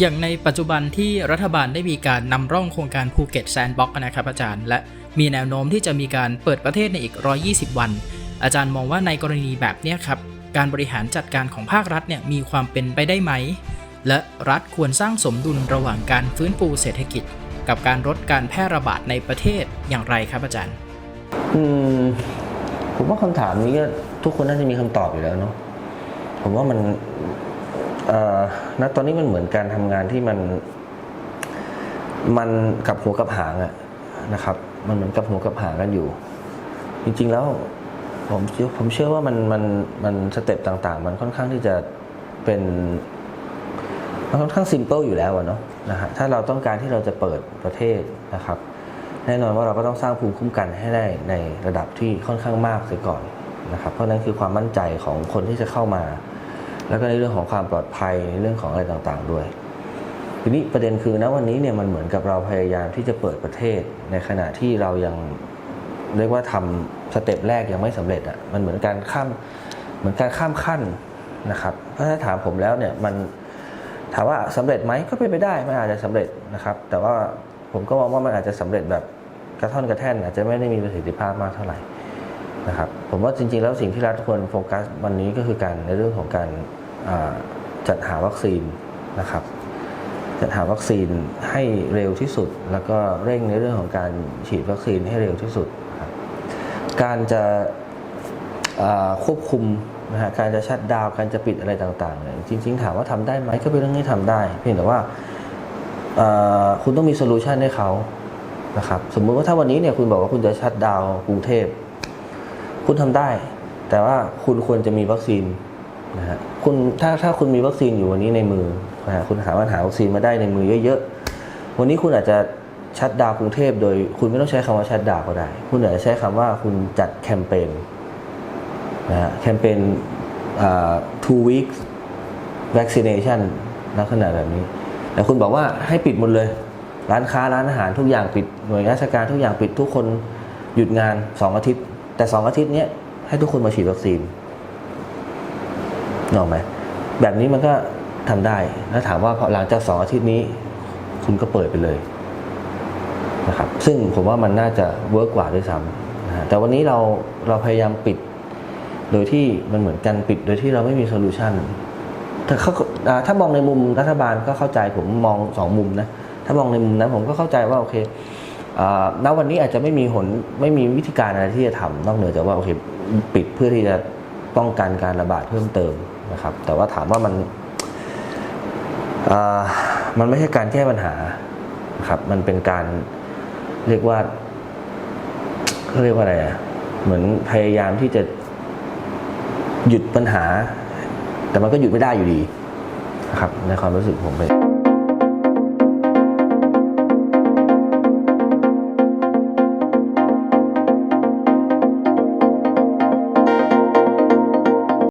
อย่างในปัจจุบันที่รัฐบาลได้มีการนำร่องโครงการภูเก็ตแซนด์บ็อกนะครับอาจารย์ และมีแนวโน้มที่จะมีการเปิดประเทศในอีก 120 วัน อาจารย์มองว่าในกรณีแบบนี้ครับการบริหารจัดการของภาครัฐเนี่ยมีความเป็นไปได้ไหม และรัฐควรสร้างสมดุลระหว่างการฟื้นฟูเศรษฐกิจ กับการลดการแพร่ระบาดในประเทศอย่างไรครับอาจารย์ อืมผมว่าคำถามนี้ก็ทุกคนน่าจะมีคำตอบอยู่แล้วเนาะผมว่ามัน ณตอนนี้มันเหมือนการทำงานที่มัน มันกับหัวกับหางอะนะครับ มันเหมือนกับหัวกับหางกันอยู่ จริง ๆ แล้วผมผมเชื่อว่ามันมันมันสเต็ปต่างๆ มันค่อนข้างที่จะเป็นมันค่อนข้างซิมเ l ิลอยู่แล้วเนาะนะฮะถ้าเราต้องการที่เราจะเปิดประเทศนะครับ แน่นอนว่าเราก็ต้องสร้างภูมิคุ้มกันให้ได้ในระดับที่ค่อนข้างมากเสียก่อนนะครับ เพราะนั้นคือความมั่นใจของคนที่จะเข้ามา แล้วก็ในเรื่องของความปลอดภัยในเรื่องของอะไรต่างๆด้วย ทีนี้ประเด็นคือนะวันนี้เนี่ยมันเหมือนกับเราพยายามที่จะเปิดประเทศในขณะที่เรายังเรียกว่าทำสเต็ปแรกยังไม่สำเร็จอะมันเหมือนการข้ามเหมือนการข้ามขั้นนะครับถ้าถามผมแล้วเนี่ยมันถามว่าสำเร็จไหมก็เป็นไปได้มันอาจจะสำเร็จนะครับ แต่ว่าผมก็มองว่ามันอาจจะสำเร็จแบบกระท่อนกระแท่น อาจจะไม่ได้มีประสิทธิภาพมากเท่าไหร่นะครับผมว่าจริงๆแล้วสิ่งที่รัฐควรโฟกัสวันนี้ก็คือการในเรื่องของการ จัดหาวัคซีนนะครับ จัดหาวัคซีนให้เร็วที่สุด แล้วก็เร่งในเรื่องของการฉีดวัคซีนให้เร็วที่สุดครับการจะควบคุมนะฮะการจะชัดดาวการจะปิดอะไรต่างๆเนี่ยจริง ๆ ถามว่าทำได้ไหมก็เป็นเรื่องที่ทำได้ เพียงแต่ว่าคุณต้องมีโซลูชันให้เขานะครับสมมุติว่าถ้าวันนี้เนี่ยคุณบอกว่าคุณจะชัดดาวกรุงเทพ คุณทำได้ แต่ว่าคุณควรจะมีวัคซีน นะฮะคุณถ้าถ้าคุณมีวัคซีนอยู่วันนี้ในมือนะฮะคุณสามารถหาวัคซีนมาได้ในมือเยอะๆ วันนี้คุณอาจจะชัดดาวกรุงเทพโดย คุณไม่ต้องใช้คำว่าชัดดาวก็ได้ คุณอาจจะใช้คำว่าคุณจัดแคมเปญนะฮะแคมเปญอ่า two weeks vaccination ลักษณะแบบนี้ แต่คุณบอกว่าให้ปิดหมดเลย ร้านค้าร้านอาหารทุกอย่างปิด หน่วยราชการทุกอย่างปิดทุกคนหยุดงานสองอาทิตย์ แต่สองอาทิตย์นี้ให้ทุกคนมาฉีดวัคซีน นอกไหมแบบนี้มันก็ทำได้ แล้วถามว่าพอหลังจากสองอาทิตย์นี้ คุณก็เปิดไปเลยนะครับ ซึ่งผมว่ามันน่าจะเวิร์กกว่าด้วยซ้ำนะแต่วันนี้เราเราพยายามปิด โดยที่มันเหมือนกันปิด โดยที่เราไม่มีโซลูชันถ้าเขาถ้ามองในมุมรัฐบาลก็เข้าใจผมมองสองมุมนะ ถ้ามองในมุมนั้นผมก็เข้าใจว่าโอเคณวันนี้อาจจะไม่มีหนไม่มีวิธีการอะไรที่จะทำนอกเหนือจากว่าโอเคปิดเพื่อที่จะป้องกันการระบาดเพิ่มเติม นะครับ แต่ว่าถามว่ามันมันไม่ใช่การแก้ปัญหานะครับ มันเป็นการเรียกว่าเขาเรียกว่าอะไรอะเหมือนพยายามที่จะหยุดปัญหา แต่มันก็หยุดไม่ได้อยู่ดีนะครับ ในความรู้สึกผมเป็น